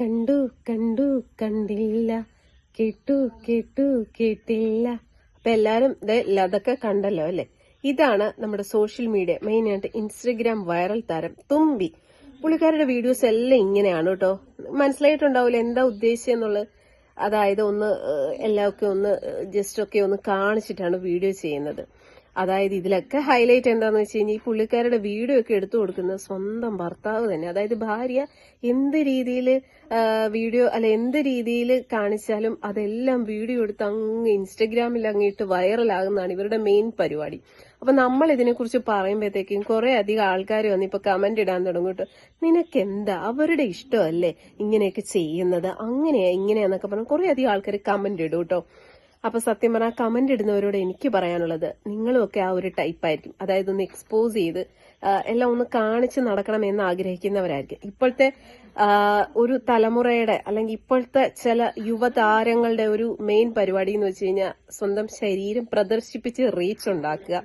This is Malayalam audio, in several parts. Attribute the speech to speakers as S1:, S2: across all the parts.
S1: കണ്ടു കണ്ടു കണ്ടില്ല. കേട്ടു കേട്ടു കേട്ടില്ല. അപ്പൊ എല്ലാരും അതൊക്കെ കണ്ടല്ലോ അല്ലെ? ഇതാണ് നമ്മുടെ സോഷ്യൽ മീഡിയ മെയിൻ ആയിട്ട് ഇൻസ്റ്റഗ്രാം വൈറൽ താരം തുമ്പി. പുള്ളിക്കാരുടെ വീഡിയോസ് എല്ലാം ഇങ്ങനെയാണ് കേട്ടോ. മനസ്സിലായിട്ടുണ്ടാവില്ല എന്താ ഉദ്ദേശിച്ചെന്നുള്ളത്. അതായത് ഒന്ന് എല്ലാവർക്കും ഒന്ന് ജസ്റ്റ് ഒക്കെ ഒന്ന് കാണിച്ചിട്ടാണ് വീഡിയോ ചെയ്യുന്നത്. അതായത് ഇതിലൊക്കെ ഹൈലൈറ്റ് എന്താന്ന് വെച്ച് കഴിഞ്ഞാൽ ഈ പുള്ളിക്കാരുടെ വീഡിയോ ഒക്കെ എടുത്തു കൊടുക്കുന്നത് സ്വന്തം ഭർത്താവ് തന്നെ. അതായത് ഭാര്യ എന്ത് രീതിയിൽ വീഡിയോ അല്ല എന്ത് രീതിയിൽ കാണിച്ചാലും അതെല്ലാം വീഡിയോ എടുത്ത് അങ്ങ് ഇൻസ്റ്റഗ്രാമിൽ അങ്ങിട്ട് വൈറലാകുന്നതാണ് ഇവരുടെ മെയിൻ പരിപാടി. അപ്പൊ നമ്മൾ ഇതിനെക്കുറിച്ച് പറയുമ്പോഴത്തേക്കും കുറെ അധികം ആൾക്കാർ വന്ന് ഇപ്പൊ കമന്റ് ഇടാൻ തുടങ്ങിട്ട് നിനക്ക് എന്താ അവരുടെ ഇഷ്ടമല്ലേ ഇങ്ങനെയൊക്കെ ചെയ്യുന്നത്? അങ്ങനെയാ ഇങ്ങനെയാന്നൊക്കെ പറഞ്ഞ് കുറെ അധികം ആൾക്കാർ കമന്റ് ഇടും കേട്ടോ. അപ്പൊ സത്യം പറഞ്ഞാൽ കമന്റ് ഇടുന്നവരോട് എനിക്ക് പറയാനുള്ളത് നിങ്ങളും ഒക്കെ ആ ഒരു ടൈപ്പ് ആയിരിക്കും. അതായത് ഒന്ന് എക്സ്പോസ് ചെയ്ത് എല്ലാം ഒന്ന് കാണിച്ച് നടക്കണം എന്ന് ആഗ്രഹിക്കുന്നവരായിരിക്കും. ഇപ്പോഴത്തെ ഒരു തലമുറയുടെ അല്ലെങ്കിൽ ഇപ്പോഴത്തെ ചില യുവതാരങ്ങളുടെ ഒരു മെയിൻ പരിപാടി എന്ന് വെച്ച് കഴിഞ്ഞാൽ സ്വന്തം ശരീരം പ്രദർശിപ്പിച്ച് റീച്ച് ഉണ്ടാക്കുക.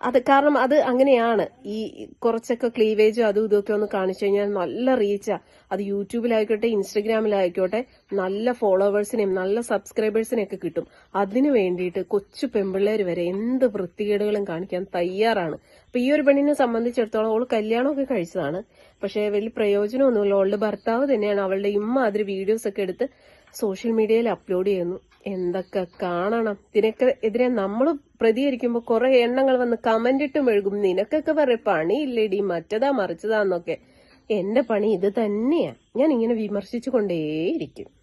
S1: അത് കാരണം അത് അങ്ങനെയാണ്. ഈ കുറച്ചൊക്കെ ക്ലീവേജും അതും ഇതൊക്കെ ഒന്ന് കാണിച്ചു കഴിഞ്ഞാൽ നല്ല റീച്ചാ അത് യൂട്യൂബിലായിക്കോട്ടെ ഇൻസ്റ്റഗ്രാമിലായിക്കോട്ടെ നല്ല ഫോളോവേഴ്സിനെയും നല്ല സബ്സ്ക്രൈബേഴ്സിനെയും ഒക്കെ കിട്ടും. അതിനു വേണ്ടിയിട്ട് കൊച്ചു പെമ്പിള്ളേർ വരെ എന്ത് വൃത്തികേടുകളും കാണിക്കാൻ തയ്യാറാണ്. അപ്പൊ ഈ ഒരു പെണ്ണിനെ സംബന്ധിച്ചിടത്തോളം അവൾ കല്യാണമൊക്കെ കഴിച്ചതാണ്. പക്ഷേ വലിയ പ്രയോജനമൊന്നുമില്ല. അവളുടെ ഭർത്താവ് തന്നെയാണ് അവളുടെ ഇമ്മാതിരി വീഡിയോസ് ഒക്കെ എടുത്ത് സോഷ്യൽ മീഡിയയിൽ അപ്ലോഡ് ചെയ്യുന്നു. എന്തൊക്കെ കാണണം? ഇതിനൊക്കെ എതിരെ നമ്മൾ പ്രതികരിക്കുമ്പോൾ കുറെ എണ്ണങ്ങൾ വന്ന് കമന്റ് ഇട്ട് മെഴുകും നിനക്കൊക്കെ പറയും പണിയില്ലേടി മറ്റതാ മറിച്ചതാന്നൊക്കെ. എന്റെ പണി ഇത് തന്നെയാ. ഞാൻ ഇങ്ങനെ വിമർശിച്ചു കൊണ്ടേയിരിക്കും.